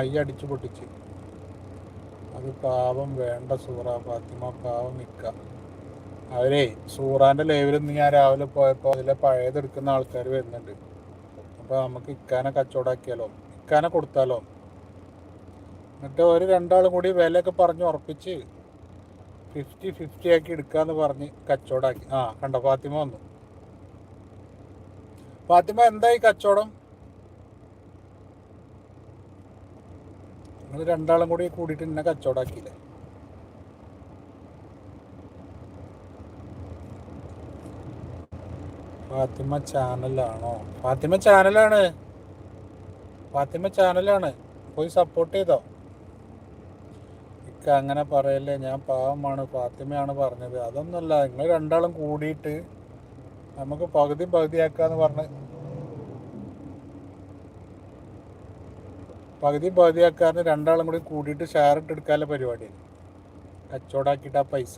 ഈ അടിച്ചു പൊട്ടിച്ച്. അത് പാവം വേണ്ട സൂറ ഫാത്തിമ പാവം നിക്ക. അവരെ സൂറാന്റെ ലൈവിൽ ഞാൻ രാവിലെ പോയപ്പോൾ അതിലെ പഴയതെടുക്കുന്ന ആൾക്കാർ വരുന്നുണ്ട്. അപ്പൊ നമുക്ക് ഇക്കാനെ കച്ചവടാക്കിയാലോ? ഇക്കാനെ കൊടുത്താലോ? എന്നിട്ട് ഒരു രണ്ടാളും കൂടി വിലയൊക്കെ പറഞ്ഞ് ഉറപ്പിച്ച് ഫിഫ്റ്റി ഫിഫ്റ്റി ആക്കി എടുക്കാന്ന് പറഞ്ഞ് കച്ചവടാക്കി. ആ കണ്ടോ ഫാത്തിമ വന്നു. ഫാത്തിമ എന്തായി കച്ചവടം? നിങ്ങൾ രണ്ടാളും കൂടി കൂടിയിട്ട് എന്നെ കച്ചവടാക്കിയില്ലേ? ഫാത്തിമ ചാനലാണോ? ഫാത്തിമ ചാനലാണ്. ഫാത്തിമ ചാനലാണ്. പോയി സപ്പോർട്ട് ചെയ്തോ? ഇക്ക അങ്ങനെ പറയല്ലേ ഞാൻ പാവമാണ് ഫാത്തിമയാണ് പറഞ്ഞത്. അതൊന്നുമല്ല നിങ്ങൾ രണ്ടാളും കൂടിയിട്ട് നമുക്ക് പകുതി പകുതിയാക്കാന്ന് പറഞ്ഞ് പകുതി പകുതിയാക്കാരന് രണ്ടാളും കൂടി കൂടിയിട്ട് ഷെയർ ഇട്ട് എടുക്കാനുള്ള പരിപാടിയാണ് കച്ചവടാക്കിയിട്ട് ആ പൈസ.